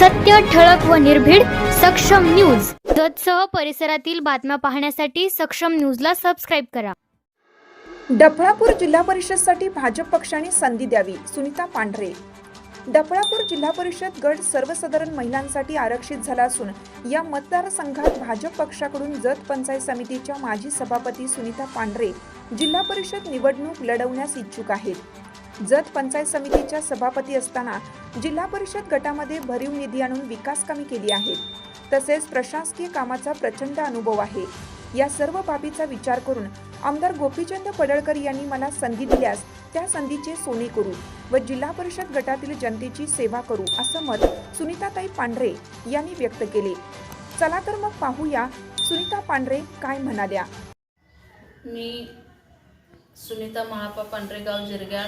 सत्य ठळक व निर्भीड सक्षम न्यूज. जतसह परिसरातील बातम्या पाहण्यासाठी सक्षम न्यूजला सबस्क्राईब करा. डफळापूर जिल्हा परिषदसाठी भाजप पक्षाने संधी द्यावी सुनीता पांढरे. डफळापूर जिल्हा परिषद गट सर्वसाधारण महिलांसाठी आरक्षित झाला असून या मतदारसंघात भाजप पक्षाकडून जत पंचायत समितीच्या माजी सभापती सुनीता पांढरे जिल्हा परिषद निवडणूक लढवण्यास इच्छुक आहेत. जत पंचायत समितीच्या सभापती असताना जिल्हा परिषद गटामध्ये भरीव निधी आणून विकास कामे केली आहेत. तसेच प्रशासकीय कामाचा प्रचंड अनुभव आहे. या सर्व बाबीचा विचार करून आमदार गोपीचंद पडळकर यांनी मला संधी दिल्यास त्या संधीचे सोने करू व जिल्हा परिषद गटातील जनतेची सेवा करू असं मत सुनीताताई पांढरे यांनी व्यक्त केले. चला तर मग पाहूया सुनीता पांढरे काय म्हणाल्या. मी सुनीता महापा पांढरेगाव जिरग्या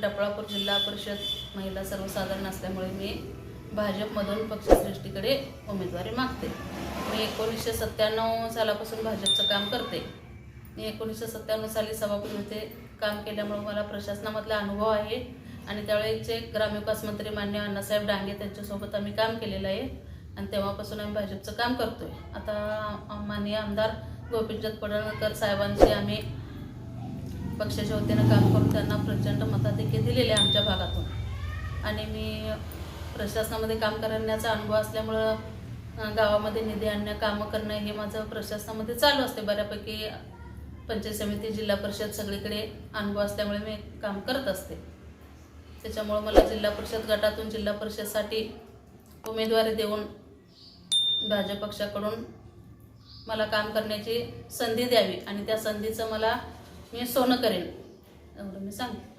डपळापूर जिल्हा परिषद महिला सर्वसाधारण असल्यामुळे मी भाजपमधून पक्षश्रेष्ठीकडे उमेदवारी मागते. मी एकोणीसशे सत्त्याण्णव सालापासून भाजपचं काम करते. मी एकोणीसशे सत्त्याण्णव साली सभापती होते काम केल्यामुळे मला प्रशासनामधला अनुभव आहे आणि त्यावेळेचे ग्रामविकास मंत्री मान्य अण्णासाहेब डांगे त्यांच्यासोबत आम्ही काम केलेलं आहे आणि तेव्हापासून आम्ही भाजपचं काम करतो आहे आता माननीय आमदार गोपीचंद पडळकर साहेबांशी आम्ही पक्षाच्या वतीनं काम करून त्यांना प्रचंड मताधिक्य दिलेले आहे आमच्या भागातून. आणि मी प्रशासनामध्ये काम करण्याचा अनुभव असल्यामुळं गावामध्ये निधी आणणं कामं करणं हे माझं प्रशासनामध्ये चालू असते. बऱ्यापैकी पंचायत समिती जिल्हा परिषद सगळीकडे अनुभव असल्यामुळे मी काम करत असते. त्याच्यामुळं मला जिल्हा परिषद गटातून जिल्हा परिषदसाठी उमेदवारी देऊन भाजप पक्षाकडून मला काम करण्याची संधी द्यावी. आणि त्या संधीचं मला मी सोनं करेन. एवढं मी सांगते.